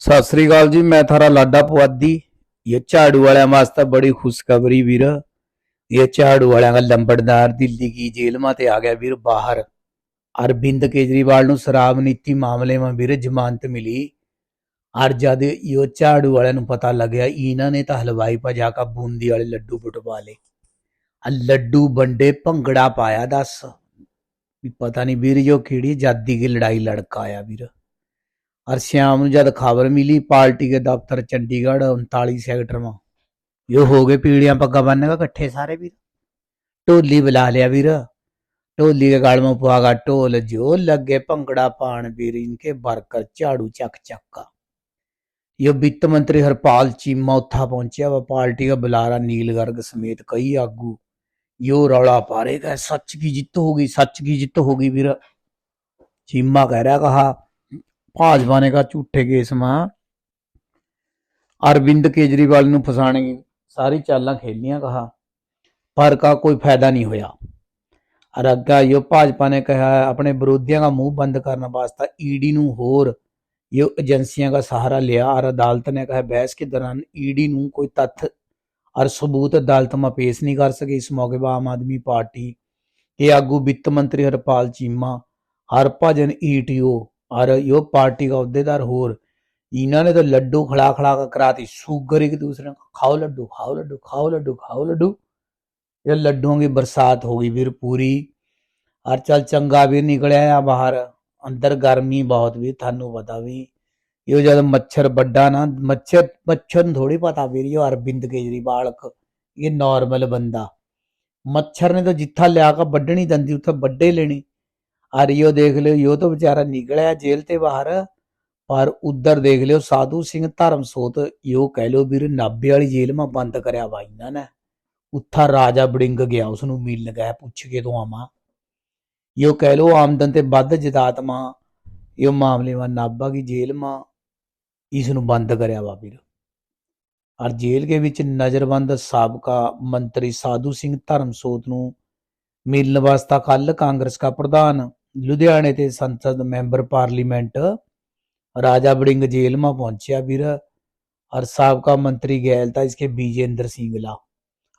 ਸਤਿ ਸ੍ਰੀ ਅਕਾਲ ਜੀ, ਮੈਂ ਥਾਰਾ ਲਾਡਾ ਪੁਆਦੀ ਇਹ ਝਾੜੂ ਵਾਲਿਆਂ ਵਾਸਤੇ ਬੜੀ ਖੁਸ਼ਖਬਰੀ ਵੀਰ। ਇਹ ਝਾੜੂ ਵਾਲਿਆਂ ਦਾ ਲੰਬੜਦਾਰ ਦਿੱਲੀ ਕੀ ਜੇਲ੍ਹ ਤੇ ਆ ਗਿਆ ਵੀਰ ਬਾਹਰ। ਅਰਵਿੰਦ ਕੇਜਰੀਵਾਲ ਨੂੰ ਸ਼ਰਾਬ ਨੀਤੀ ਮਾਮਲੇ ਵਿੱਚ ਵੀਰ ਜ਼ਮਾਨਤ ਮਿਲੀ। ਔਰ ਜਦ ਇਹ ਝਾੜੂ ਵਾਲਿਆਂ ਨੂੰ ਪਤਾ ਲੱਗਿਆ, ਇਹਨਾਂ ਨੇ ਤਾਂ ਹਲਵਾਈ ਪਾ ਕੇ ਬੂੰਦੀ ਵਾਲੇ ਲੱਡੂ ਬਟਵਾ ਲਏ। ਆ ਲੱਡੂ ਵੰਡੇ ਭੰਗੜਾ ਪਾਇਆ ਦੱਸ। ਵੀ ਪਤਾ ਨਹੀਂ ਵੀਰ ਜੋ ਕਿਹੜੀ ਜਾਦੀ ਦੀ ਲੜਾਈ ਲੜਕਾ ਆਇਆ ਵੀਰ। और शाम ਨੂੰ ਜਦ ਖਬਰ ਮਿਲੀ ਪਾਰਟੀ ਕੇ ਦਫ਼ਤਰ ਚੰਡੀਗੜ੍ਹ 39 ਸੈਕਟਰ ਮਾ ਇਹ ਹੋ ਗਏ ਪੀੜੀਆਂ ਪੱਗਾ ਬੰਨ ਕੇ ਇਕੱਠੇ ਸਾਰੇ ਵੀਰ ਢੋਲੀ ਬੁਲਾ ਲਿਆ ਵੀਰ ਢੋਲੀ के गाल में पुआगा ढोल जो लगे भंगड़ा पान ਵੀਰ इनके बरकर झाड़ू ਚੱਕ ਚੱਕਾ ये वित्त मंत्री हरपाल चीमा उत्था पहुंचा वा पार्टी का बुलारा नील गर्ग समेत कई आगू यो रौला पा रहे कहा सच की जित होगी सच की जित होगी ਵੀਰ चीमा कह रहा कहा भाजपा ने कहा झूठे केस में अरविंद केजरीवाल ਨੂੰ ਫਸਾਣੇ ਦੀ ਸਾਰੀ ਚਾਲਾਂ ਖੇਲੀਆਂ ਕਹਾ ਪਰ ਕਾ ਕੋਈ ਫਾਇਦਾ ਨਹੀਂ ਹੋਇਆ और ਅੱਗਾ यो भाजपा ने कहा है, अपने विरोधियों का मुंह बंद करने वास्ते ईडी ਨੂੰ ਹੋਰ ये एजेंसियों का सहारा लिया और अदालत ने कहा बहस के दौरान ईडी ਨੂੰ ਕੋਈ तथ्य और सबूत अदालत में पेश नहीं कर सके इस मौके पर आम आदमी पार्टी के आगू वित्त मंत्री हरपाल चीमा हरभजन ईटीओ और यो पार्टी का अहदेदार होर इन्होंने तो लड्डू खड़ा खड़ा कर कराती शुगर एक दूसरे को खाओ लड्डू खाओ लड्डू खाओ लड्डू खाओ लड्डू ये लड्डुओं की बरसात हो गई फिर पूरी और चल चंगा भी निकलिया आ बाहर अंदर गर्मी बहुत भी थानू पता भी यो जब मच्छर बड्डा ना मच्छर मच्छर ਨੂੰ ਥੋੜੀ ਪਤਾ ਵੀਰ यो अरविंद केजरीवाल क ਇਹ ਨਾਰਮਲ ਬੰਦਾ ਮੱਛਰ ਨੇ ਤਾਂ ਜਿੱਥਾ ਲਿਆ ਕੇ ਵੱਢਣੀ ਦੰਦੀ ਉੱਥੇ ਵੱਡੇ ਲੈਣੀ ਆਰਿਓ ਦੇਖ ਲਿਓ ਯੋ ਤਾਂ ਵਿਚਾਰਾ ਨਿਕਲਿਆ ਜੇਲ੍ਹ ਤੇ ਬਾਹਰ, ਪਰ ਉਧਰ ਦੇਖ ਲਿਓ, ਸਾਧੂ ਸਿੰਘ ਧਰਮਸੋਤ ਯੋ ਕਹਿ ਲਿਓ ਵੀਰ ਨਾਬੇ ਵਾਲੀ ਜੇਲ੍ਹ ਮਾ ਬੰਦ ਕਰਿਆ ਵਾ ਇਹਨਾਂ ਨੇ। ਉੱਥਾ ਰਾਜਾ ਬੜਿੰਗ ਗਿਆ ਉਸ ਨੂੰ ਮੀਲ ਲਗਾਇਆ ਪੁੱਛ ਕੇ ਤੋਂ ਆਵਾਂ। ਯੋ ਕਹਿ ਲੋ ਆਮਦਨ ਤੇ ਵੱਧ ਜਦਾਤ ਮਾ, ਇਹ ਮਾਮਲੇ ਮਾ ਨਾਬਾ ਕੀ ਜੇਲ੍ਹ ਮਾ ਇਸ ਨੂੰ ਬੰਦ ਕਰਿਆ ਵਾ ਵੀਰ। ਔਰ ਜੇਲ੍ਹ ਦੇ ਵਿੱਚ ਨਜ਼ਰਬੰਦ ਸਾਬਕਾ ਮੰਤਰੀ ਸਾਧੂ ਸਿੰਘ ਧਰਮਸੋਤ ਨੂੰ ਮਿਲਣ ਵਾਸਤਾ ਕੱਲ ਕਾਂਗਰਸ ਦਾ ਪ੍ਰਧਾਨ ਲੁਧਿਆਣੇ ਤੇ ਸੰਸਦ member parliament Raja Warring jail में पहुंचा वीर और साबका मंत्री गैल था इसके बीजेंद्र सिंगला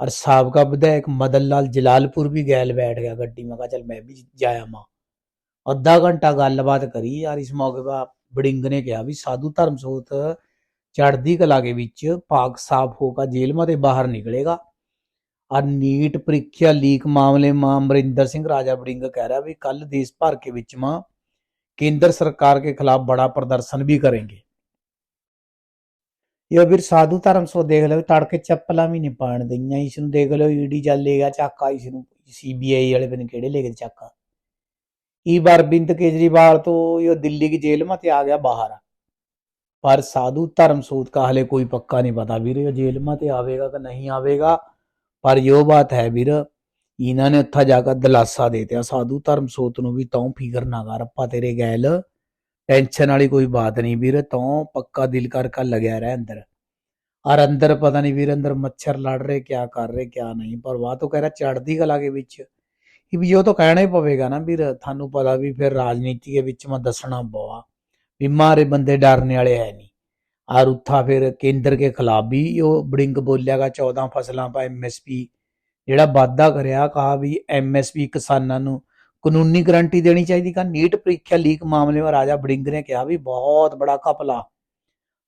और साबका विधायक मदन लाल जलालपुर भी गैल बैठ गया गड्डी में कहा चल मैं भी जाया मां अद्धा घंटा गलबात करी यार इस मौके पर बड़िंग ने कहा भी साधु धर्मसोत चढ़दी कला के विच पाक साफ होकर जेल में ते बाहर निकलेगा और नीट परीक्षा लीक मामले में अमरिंदर सिंह राजा बड़िंग कह रहा भी कल देश भर के विच में केंद्र सरकार के खिलाफ बड़ा प्रदर्शन भी करेंगे ਇਹ ਵੀਰ ਸਾਧੂ ਧਰਮ ਸੋ ਦੇਖ ਲਓ ਤੜਕੇ ਚੱਪਲਾਂ ਵੀ ਨਹੀਂ ਪਾਣ ਦਈਆਂ ਇਸ ਨੂੰ ਦੇਖ ਲਓ ਈਡੀ ਚੱਲੇਗਾ ਚੱਕਾ ਇਸ ਨੂੰ ਸੀਬੀਆਈ ਵਾਲੇ ਬਨ ਕਿਹੜੇ ਲੈ ਕੇ ਚੱਕਾ ਇਹ ਬਾਰ ਬਿੰਦ ਕੇਜਰੀਵਾਲ ਤੋਂ ਇਹ ਦਿੱਲੀ की जेल में ते आ गया बाहर पर साधु धर्म सूद का हले कोई पक्का नहीं पता ਵੀਰ ਇਹ जेल में ते आवेगा कि नहीं आवेगा ਪਰ ਯੋ ਬਾਤ ਹੈ ਵੀਰ, ਇਹਨਾਂ ਨੇ ਉੱਥਾ ਜਾ ਕੇ ਦਲਾਸਾ ਦੇ ਤਿਆ ਸਾਧੂ ਧਰਮ ਸੋਤ ਨੂੰ ਵੀ ਤੂੰ ਫਿਕਰ ਨਾ ਕਰ, ਆਪਾਂ ਤੇਰੇ ਗੈਲ। ਟੈਨਸ਼ਨ ਵਾਲੀ ਕੋਈ ਬਾਤ ਨਹੀਂ ਵੀਰ, ਤੂੰ ਪੱਕਾ ਦਿਲ ਕਰ ਕਰ ਲਗਿਆ ਰਹਿ ਅੰਦਰ। ਔਰ ਅੰਦਰ ਪਤਾ ਨਹੀਂ ਵੀਰ, ਅੰਦਰ ਮੱਛਰ ਲੜ ਰਹੇ, ਕਿਆ ਕਰ ਰਹੇ, ਕਿਆ ਨਹੀਂ। ਪਰ ਵਾਹ ਤੋਂ ਕਹਿ ਰਿਹਾ ਚੜਦੀ ਕਲਾ ਕੇ ਵਿੱਚ। ਇਹ ਵੀ ਉਹ ਤਾਂ ਕਹਿਣਾ ਹੀ ਪਵੇਗਾ ਨਾ ਵੀਰ, ਤੁਹਾਨੂੰ ਪਤਾ ਵੀ ਫਿਰ ਰਾਜਨੀਤੀ ਦੇ ਵਿੱਚ ਮੈਂ ਦੱਸਣਾ ਪਵਾ ਵੀ ਮਾਰੇ ਬੰਦੇ ਡਰਨੇ ਵਾਲੇ ਹੈ ਨਹੀਂ। ਔਰ ਉੱਥਾ ਫਿਰ ਕੇਂਦਰ ਕੇ ਖਿਲਾਫ ਵੀ ਉਹ ਬੜਿੰਗ ਬੋਲਿਆਗਾ 14 ਫਸਲਾਂ ਪਾ ਐਮਐਸਪੀ ਜਿਹੜਾ ਵਾਅਦਾ ਕਰਿਆ ਕਹਾ ਵੀ ਐਮਐਸਪੀ ਕਿਸਾਨਾਂ ਨੂੰ ਕਾਨੂੰਨੀ ਗਰੰਟੀ ਦੇਣੀ ਚਾਹੀਦੀ ਕਾ ਨੀਟ ਪ੍ਰੀਖਿਆ ਲੀਕ ਮਾਮਲੇ ਵਿੱਚ ਰਾਜਾ ਬੜਿੰਗ ਨੇ ਕਿਹਾ ਵੀ ਬਹੁਤ ਬੜਾ ਘਪਲਾ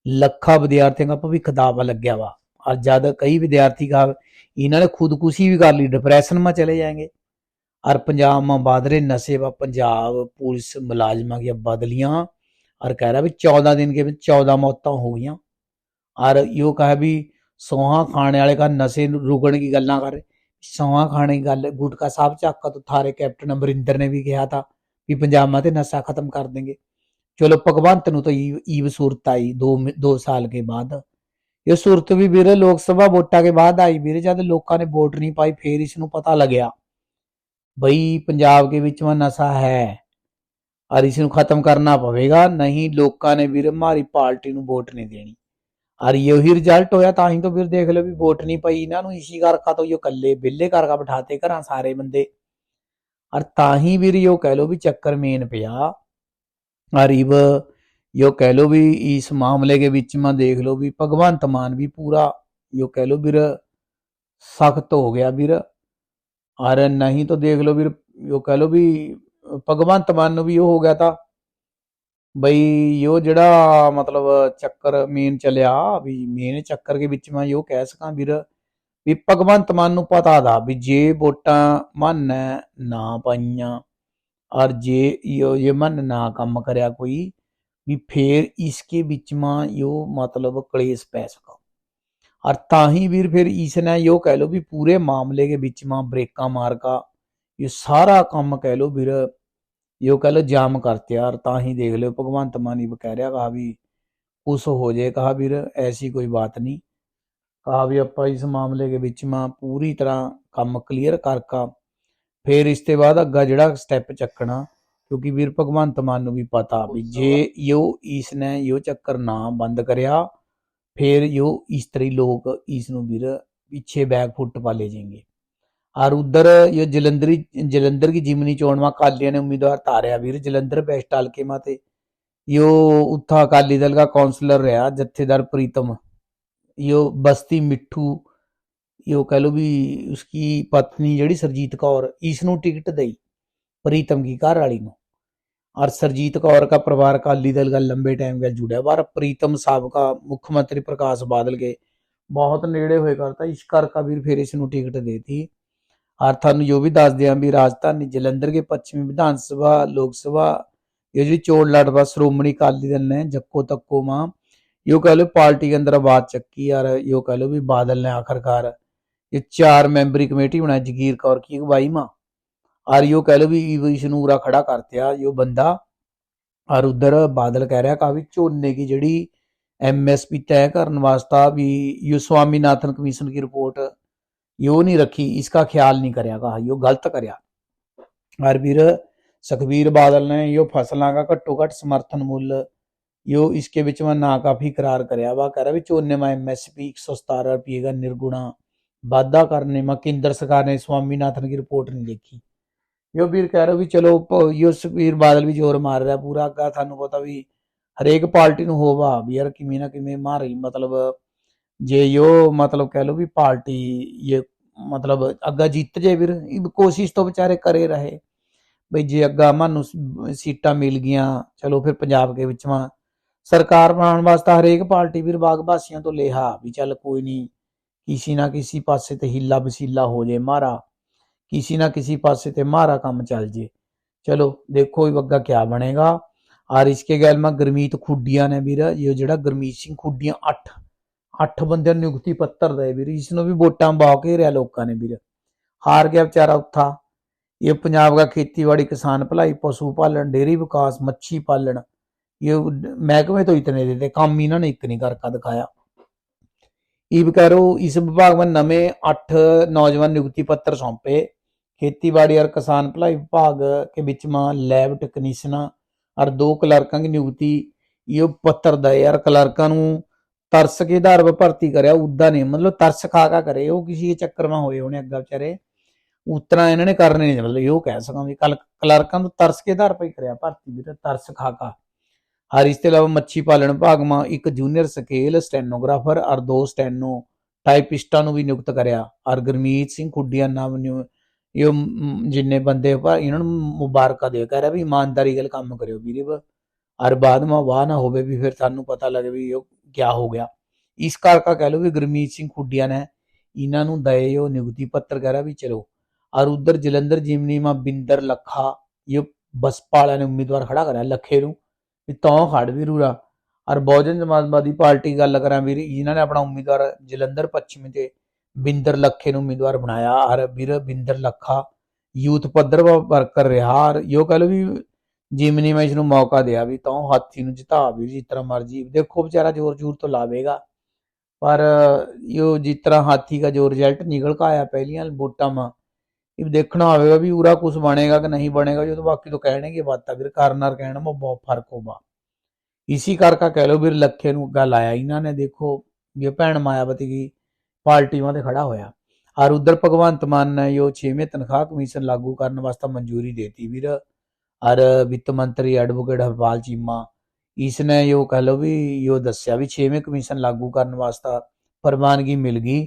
ਲੱਖਾਂ ਵਿਦਿਆਰਥੀਆਂ ਦਾ ਭਵਿੱਖ ਦਾਵਾ ਲੱਗਿਆ ਵਾ ਔਰ ਜਦ ਕਈ ਵਿਦਿਆਰਥੀ ਕਹਾ ਇਹਨਾਂ ਨੇ ਖੁਦਕੁਸ਼ੀ ਵੀ ਕਰ ਲਈ ਡਿਪਰੈਸ਼ਨ में चले जाएंगे और पंजाब में बढ़ रहे नशे व पंजाब पुलिस मुलाजमा की बदलियां और कह रहा भी चौदह दिन के ਵਿੱਚ 14 मौतां हो गई और यो कहा भी ਸੌਹਾਂ ਖਾਣੇ ਵਾਲੇ ਕਾ ਨਸ਼ੇ ਨੂੰ ਰੁਕਣ ਦੀ ਗੱਲਾਂ ਕਰ ਰਹੇ ਸੌਹਾਂ ਖਾਣੇ ਦੀ ਗੱਲ ਗੁਟਕਾ ਸਾਹਿਬ ਚੱਕਾ ਤੋਂ ਥਾਰੇ ਕੈਪਟਨ ਅਮਰਿੰਦਰ ਨੇ ਵੀ ਕਿਹਾ ਤਾਂ ਵੀ ਪੰਜਾਬ ਮਾ ਤੇ ਨਸ਼ਾ ਖਤਮ ਕਰ ਦੇਂਗੇ ਚਲੋ ਭਗਵੰਤ ਨੂੰ ਤਾਂ ਈਵ ਈਵ ਸੂਰਤ ਆਈ 2 2 ਸਾਲ ਕੇ ਬਾਅਦ ਇਹ ਸੂਰਤ ਵੀ ਵੀਰੇ ਲੋਕ ਸਭਾ ਵੋਟਾਂ ਕੇ ਬਾਅਦ ਆਈ ਵੀਰੇ ਜਦ ਲੋਕਾਂ ਨੇ ਵੋਟ ਨਹੀਂ ਪਾਈ ਫੇਰ ਇਸ ਨੂੰ ਪਤਾ ਲੱਗਿਆ ਬਈ ਪੰਜਾਬ ਕੇ ਵਿੱਚ ਮਾ ਨਸ਼ਾ ਹੈ ਔਰ ਇਸ ਨੂੰ ਖਤਮ ਕਰਨਾ ਪਵੇਗਾ। ਨਹੀਂ, ਲੋਕਾਂ ਨੇ ਵੀਰ ਮਾਰੀ ਪਾਰਟੀ ਨੂੰ ਵੋਟ ਨਹੀਂ ਦੇਣੀ। ਔਰ ਇਹੀ ਰਿਜ਼ਲਟ ਹੋਇਆ, ਤਾਂ ਹੀ ਤਾਂ ਵੀਰ ਦੇਖ ਲਓ ਵੀ ਵੋਟ ਨਹੀਂ ਪਈ। ਇਹਨਾਂ ਨੂੰ ਇਸ਼ੀ ਕਰਕਾ ਤੋਂ ਇਹ ਕੱਲੇ ਬਿੱਲੇ ਕਰਕਾ ਬਿਠਾਤੇ ਘਰਾਂ ਸਾਰੇ ਬੰਦੇ। ਔਰ ਤਾਂ ਹੀ ਵੀਰ ਇਹ ਕਹਿ ਲਓ ਵੀ ਚੱਕਰ ਮੇਨ ਪਿਆ। ਅਰੀਬ ਇਹ ਕਹਿ ਲਓ ਵੀ ਇਸ ਮਾਮਲੇ ਦੇ ਵਿੱਚ ਮੈਂ ਦੇਖ ਲਓ ਵੀ ਭਗਵੰਤ ਮਾਨ ਵੀ ਪੂਰਾ ਇਹ ਕਹਿ ਲਓ ਵੀਰ ਸਖਤ ਹੋ ਗਿਆ ਵੀਰ। ਔਰ ਨਹੀਂ ਤਾਂ ਦੇਖ ਲਓ ਵੀਰ, ਇਹ ਕਹਿ ਲਓ ਵੀ ਭਗਵੰਤ ਮਾਨ ਨੂੰ ਵੀ ਉਹ ਹੋ ਗਿਆ ਤਾਂ ਬਈ ਯੋ ਜਿਹੜਾ ਮਤਲਬ ਚੱਕਰ ਮੇਨ ਚੱਲਿਆ, ਵੀ ਮੇਨ ਚੱਕਰ ਦੇ ਵਿੱਚ ਮੈਂ ਯੋ ਕਹਿ ਸਕਾਂ ਵੀਰ, ਵੀ ਭਗਵੰਤ ਮਾਨ ਨੂੰ ਪਤਾ ਦਾ ਵੀ ਜੇ ਵੋਟਾਂ ਮਨ ਨਾ ਪਾਈਆਂ ਔਰ ਜੇ ਇਹ ਮਨ ਨਾ ਕੰਮ ਕਰਿਆ ਕੋਈ, ਵੀ ਫੇਰ ਇਸਕੇ ਵਿੱਚ ਮਾਂ ਯੋ ਮਤਲਬ ਕਲੇਸ਼ ਪੈ ਸਕਾ। ਔਰ ਤਾਂ ਹੀ ਵੀਰ ਫਿਰ ਇਸ ਨੇ ਯੋ ਕਹਿ ਲੋ ਵੀ ਪੂਰੇ ਮਾਮਲੇ ਦੇ ਵਿੱਚ ਮਾਂ ਬ੍ਰੇਕਾਂ ਮਾਰਕਾ, ਇਹ ਸਾਰਾ ਕੰਮ ਕਹਿ ਲੋ ਵੀਰ ਕਹਿ ਲੋ ਜਾਮ ਕਰਤੇ ਔਰ ਤਾਂ ਹੀ ਦੇਖ ਲਿਓ ਭਗਵੰਤ ਮਾਨ ਹੀ ਕਹਿ ਰਿਹਾ ਕਹਾ ਵੀ ਉਸ ਹੋ ਜੇ ਕਹਾ ਵੀਰ ਐਸੀ ਕੋਈ ਬਾਤ ਨਹੀਂ। ਕਹਾ ਵੀ ਆਪਾਂ ਇਸ ਮਾਮਲੇ ਦੇ ਵਿੱਚ ਮਾਂ ਪੂਰੀ ਤਰ੍ਹਾਂ ਕੰਮ ਕਲੀਅਰ ਕਰਕਾ ਫਿਰ ਇਸ ਤੋਂ ਬਾਅਦ ਅੱਗਾ ਜਿਹੜਾ ਸਟੈਪ ਚੱਕਣਾ ਕਿਉਂਕਿ ਵੀਰ ਭਗਵੰਤ ਮਾਨ ਨੂੰ ਵੀ ਪਤਾ ਵੀ ਜੇ ਯੋ ਇਸ ਨੇ ਯੋ ਚੱਕਰ ਨਾ ਬੰਦ ਕਰਿਆ ਫਿਰ ਯੋ ਇਸ ਤਰੀ ਲੋਕ ਇਸ ਨੂੰ ਵੀਰ ਪਿੱਛੇ ਬੈਕ ਫੁੱਟ ਪਾ ਲੈ ਜਾएंगे और उधर यो जलंधरी जलंधर की जिमनी चोण में अकालिया ने उम्मीदवार तारया वीर जलंधर बेस्ट हल्के में थे यो उत्था अकाली दल का काउंसलर रहा जत्थेदार प्रीतम यो बस्ती मिठू यो कह लो भी उसकी पत्नी जड़ी सरजीत कौर इसनों टिकट दई प्रीतम की घर वाली नु और सरजीत कौर का परिवार अकाली दल का लंबे टाइम का जुड़ा पर प्रीतम सबका मुख्यमंत्री प्रकाश बादल के बहुत नेड़े हुए करता इस कर का भी फिर इसनों टिकट देती ਔਰ ਤੁਹਾਨੂੰ ਜੋ ਵੀ ਦੱਸ ਦਿਆਂ ਵੀ ਰਾਜਧਾਨੀ ਜਲੰਧਰ ਕੇ ਪੱਛਮੀ ਵਿਧਾਨ ਸਭਾ ਲੋਕ ਸਭਾ ਇਹ ਜਿਹੜੀ ਚੋਣ ਲੜਵਾ ਸ਼੍ਰੋਮਣੀ ਅਕਾਲੀ दल ने जक्को तक्को मां यो कह लो पार्टी के अंदर बात चक्की और यो कह लो भी बादल ने आखिरकार ये चार मेंबरी कमेटी बनाई जगीर कौर की अगवाई मां और यो कह लो भी विष्णुरा खड़ा करते यो बंदा और उधर बादल कह रहा काफी ਝੋਨੇ की ਜਿਹੜੀ ਐਮਐਸਪੀ तय ਕਰਨ ਵਾਸਤਾ ਵੀ यो स्वामीनाथन कमीशन की रिपोर्ट यो नहीं रखी इसका ख्याल नहीं करया कहा यो गलत करया और फिर सुखबीर बादल ने यो फसलों का घट्टो घट समर्थन मूल्य यो इसके विच में ना काफी करार करया वा कह रहा भी झोने में एमएसपी एक सौ सतारह रुपये का निर्गुणा वाधा करने में केंद्र सरकार ने स्वामीनाथन की रिपोर्ट नहीं देखी यो ਵੀਰ ਕਹਿ ਰਿਹਾ ਵੀ ਚਲੋ ਪ- यो ਸੁਖਬੀਰ ਬਾਦਲ ਵੀ ਜ਼ੋਰ ਮਾਰ ਰਿਹਾ ਪੂਰਾ ਅੱਗਾ ਤੁਹਾਨੂੰ ਪਤਾ ਵੀ ਹਰੇਕ ਪਾਰਟੀ ਨੂੰ ਹੋਵਾ ਵੀ ਯਾਰ ਕਿਵੇਂ ਨਾ ਕਿਵੇਂ ਮਾਰੀ ਮਤਲਬ ਜੇ ਯੋ ਮਤਲਬ ਕਹਿ ਲੋ ਵੀ ਪਾਰਟੀ ਇਹ ਮਤਲਬ ਅੱਗਾ ਜਿੱਤ ਜੇ ਵੀਰ ਕੋਸ਼ਿਸ਼ ਤੋਂ ਵਿਚਾਰੇ ਕਰੇ ਰਹੇ। ਬਈ ਜੇ ਅੱਗਾ ਮਾਨੂੰ ਸੀਟਾਂ ਮਿਲ ਗਈਆਂ, ਚਲੋ ਫਿਰ ਪੰਜਾਬ ਦੇ ਵਿੱਚ ਸਰਕਾਰ ਬਣਾਉਣ ਵਾਸਤੇ ਹਰੇਕ ਪਾਰਟੀ ਵੀਰ ਬਾਗ ਤੋਂ ਲਿਆ ਵੀ ਚੱਲ ਕੋਈ ਨਹੀਂ ਕਿਸੇ ਨਾ ਕਿਸੇ ਪਾਸੇ ਤੇ ਹਿੱਲਾ ਬਸੀਲਾ ਹੋ ਜੇ ਮਾਰਾ, ਕਿਸੇ ਨਾ ਕਿਸੇ ਪਾਸੇ ਤੇ ਮਾਰਾ ਕੰਮ ਚੱਲ ਜੇ। ਚਲੋ ਦੇਖੋ ਇਹ ਅੱਗਾ ਕਿਆ ਬਣੇਗਾ। ਔਰ ਇਸਕੇ ਗੈਲ ਮੈਂ ਗੁਰਮੀਤ ਖੁੱਡੀਆਂ ਨੇ ਵੀਰ, ਇਹ ਜਿਹੜਾ ਗੁਰਮੀਤ ਸਿੰਘ ਖੁੱਡੀਆਂ 8 ਅੱਠ ਬੰਦਿਆਂ ਨੂੰ ਨਿਯੁਕਤੀ ਪੱਤਰ ਦੇ ਵੀਰ ਇਸ ਨੂੰ ਵੀ ਵੋਟਾਂ ਬਾਹ ਕੇ ਰਿਆ ਲੋਕਾਂ ਨੇ ਵੀਰ। ਹਾਰ ਗਿਆ ਵਿਚਾਰਾ ਉੱਥਾ। ਇਹ ਪੰਜਾਬ ਦਾ ਖੇਤੀਬਾੜੀ ਕਿਸਾਨ ਭਲਾਈ, ਪਸ਼ੂ ਪਾਲਣ ਡੇਰੀ ਵਿਕਾਸ, ਮੱਛੀ ਪਾਲਣ। ਇਹ ਮਹਿਕਮੇ ਤੋਂ ਇਤਨੇ ਦੇਤੇ, ਕੰਮ ਇਹਨਾਂ ਨੇ ਇੱਕ ਨਹੀਂ ਕਰਕੇ ਦਿਖਾਇਆ। ਇਹ ਵੀ ਕਰੋ ਇਸ ਵਿਭਾਗ ਵਿੱਚ ਨਵੇਂ ਅੱਠ ਨੌਜਵਾਨ ਨਿਯੁਕਤੀ ਪੱਤਰ ਸੌਂਪੇ। ਖੇਤੀਬਾੜੀ ਔਰ ਕਿਸਾਨ ਭਲਾਈ ਵਿਭਾਗ ਕੇ ਵਿੱਚ ਮਾਂ ਲੈਬ ਟੈਕਨੀਸ਼ੀਅਨਾਂ ਔਰ ਦੋ ਕਲਰਕਾਂ ਦੀ ਨਿਯੁਕਤੀ। ਇਹ ਪੱਤਰ ਦਾ ਯਾਰ ਕਲਰਕਾਂ ਨੂੰ ਤਰਸ ਕੇ ਆਧਾਰ ਭਰਤੀ ਕਰਿਆ ਉਦਾਂ ਨਹੀਂ। ਮਤਲਬ ਤਰਸ ਖਾ ਖਾ ਕਰੇ, ਉਹ ਕਿਸੇ ਚੱਕਰ ਮਾ ਹੋਏ ਉਹਨੇ ਅੱਗਾ ਵਿਚਾਰੇ। ਉਤਰਾ ਇਹਨਾਂ ਨੇ ਕਰਨੇ ਨਹੀਂ ਮਤਲਬ ਇਹ ਕਹਿ ਸਕਾਂ ਵੀ ਕਲ ਕਲਰਕਾਂ ਨੂੰ ਤਰਸ ਕੇ ਆਧਾਰ 'ਤੇ ਕਰਿਆ, ਭਰਤੀ ਵੀ ਤਰਸ ਖਾ ਖਾ। ਹਰ ਇਸ ਤੋਂ ਇਲਾਵਾ ਮੱਛੀ ਪਾਲਣ ਵਿਭਾਗ ਮਾ ਇੱਕ ਜੂਨੀਅਰ ਸਕੇਲ ਸਟੈਨੋਗ੍ਰਾਫਰ ਔਰ ਦੋ ਸਟੈਨੋ ਟਾਈਪਿਸਟਾਂ ਨੂੰ ਵੀ ਨਿਯੁਕਤ ਕਰਿਆ। ਔਰ ਗੁਰਮੀਤ ਸਿੰਘ ਖੁੱਡੀਆਂ ਨਾਮ ਨਿਯੁ ਇਹ ਜਿੰਨੇ ਬੰਦੇ ਇਹਨਾਂ ਨੂੰ ਮੁਬਾਰਕਾਂ ਦੇ ਕਹਿ ਰਿਹਾ ਵੀ ਇਮਾਨਦਾਰੀ ਨਾਲ ਕੰਮ ਕਰਿਓ ਵੀਰੇ। ਬ- ਬਾਅਦ ਮਾ ਵਾਹ ਨਾ ਹੋਵੇ ਵੀ ਫਿਰ ਸਾਨੂੰ ਪਤਾ ਲੱਗੇ ਵੀ ਇਹ ਕਿਆ ਹੋ ਗਿਆ? ਇਸ ਕਰਕੇ ਕਹਿ ਲਓ ਵੀ ਗੁਰਮੀਤ ਸਿੰਘ ਖੁੱਡੀਆਂ ਨੇ ਇਹਨਾਂ ਨੂੰ ਦਏ ਉਹ ਨਿਯੁਕਤੀ ਪੱਤਰ ਕਹਿ ਵੀ ਚਲੋ। ਔਰ ਉਧਰ ਜਲੰਧਰ ਜਿਮਨੀ ਮਾ ਬਿੰਦਰ ਲੱਖਾ, ਇਹ ਬਸਪਾ ਵਾਲਿਆਂ ਨੇ ਉਮੀਦਵਾਰ ਖੜਾ ਕਰਿਆ ਲੱਖੇ ਨੂੰ, ਵੀ ਤੋਂ ਖੜ ਵੀ ਰੂਰਾ। ਔਰ ਬਹੁਜਨ ਸਮਾਜਵਾਦੀ ਪਾਰਟੀ ਗੱਲ ਕਰਾਂ ਵੀਰ, ਇਹਨਾਂ ਨੇ ਆਪਣਾ ਉਮੀਦਵਾਰ ਜਲੰਧਰ ਪੱਛਮੀ ਤੇ ਬਿੰਦਰ ਲੱਖੇ ਨੂੰ ਉਮੀਦਵਾਰ ਬਣਾਇਆ। ਔਰ ਵੀਰ ਬਿੰਦਰ ਲੱਖਾ ਯੂਥ ਪੱਧਰ ਵਰਕਰ ਰਿਹਾ। ਔਰ ਯੋ ਕਹ ਲਓ ਵੀ ਜਿਮਨੀ ਮੈਂ ਇਸ ਨੂੰ ਮੌਕਾ ਦਿਆ ਵੀ ਤਾਂ ਹਾਥੀ ਨੂੰ ਜਿਤਾ ਵੀ, ਜਿਸ ਤਰ੍ਹਾਂ ਮਰਜ਼ੀ। ਦੇਖੋ ਵਿਚਾਰਾ ਜ਼ੋਰ ਜ਼ੋਰ ਤੋਂ ਲਾਵੇਗਾ। ਪਰ ਯੋ ਜਿਸ ਤਰ੍ਹਾਂ ਹਾਥੀ ਦਾ ਜੋ ਰਿਜ਼ਲਟ ਨਿਕਲ ਕੇ ਆਇਆ ਪਹਿਲੀਆਂ ਵੋਟਾਂ ਮਾ, ਇਹ ਦੇਖਣਾ ਹੋਵੇਗਾ ਵੀ ਉਰਾ ਕੁਝ ਬਣੇਗਾ ਕਿ ਨਹੀਂ ਬਣੇਗਾ। ਜਦੋਂ ਬਾਕੀ ਤੋਂ ਕਹਿਣਗੇ ਬਾਤਾਂ ਵੀਰ ਕਰਨਰ ਕਹਿਣ ਮਾ, ਬਹੁਤ ਫ਼ਰਕ ਹੋਗਾ ਇਸੀ ਕਰਕੇ ਕਹਿ ਲਓ ਵੀਰ ਲੱਖੇ ਨੂੰ ਗੱਲ ਆਇਆ ਇਹਨਾਂ ਨੇ। ਦੇਖੋ ਵੀ ਭੈਣ ਮਾਇਆਵਤੀ ਦੀ ਪਾਰਟੀ ਵਾਂ ਤੇ ਖੜਾ ਹੋਇਆ। ਔਰ ਉਧਰ ਭਗਵੰਤ ਮਾਨ ਨੇ ਜੋ 6ਵੇਂ ਤਨਖਾਹ ਕਮਿਸ਼ਨ ਲਾਗੂ ਕਰਨ ਵਾਸਤੇ ਮਨਜ਼ੂਰੀ ਦੇਤੀ। ਵੀਰ और वित्त मंत्री एडवोकेट हरपाल चीमा इसने यो कह लो भी, यो दस्या भी छेवें कमीशन लागू करने वास्ता प्रवानगी मिल गई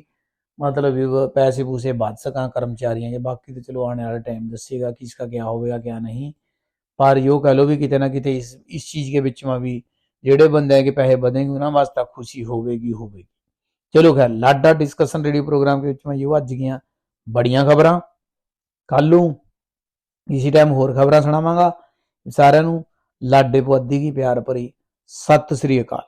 मतलब पैसे पूसे बच सका कर्मचारियों या बाकी तो चलो आने वाला टाइम दसेगा कि इसका क्या होगा क्या नहीं। पर यो कह लो भी कि ना कि इस इस चीज़ के बिच में भी जेडे बंदे के पैसे बदेंगे उन्होंने वास्ता खुशी होगी होगी चलो खैर लाडा डिस्कशन रेडियो प्रोग्राम के बिच में यो अज गई बड़िया खबर। कलू ਇਸੇ ਟਾਈਮ ਹੋਰ ਖਬਰਾਂ ਸੁਣਾਵਾਂਗਾ ਸਾਰਿਆਂ ਨੂੰ ਲਾਡੇ ਪੁਆਧੀ ਕੀ ਪਿਆਰ ਭਰੀ ਸਤਿ ਸ੍ਰੀ ਅਕਾਲ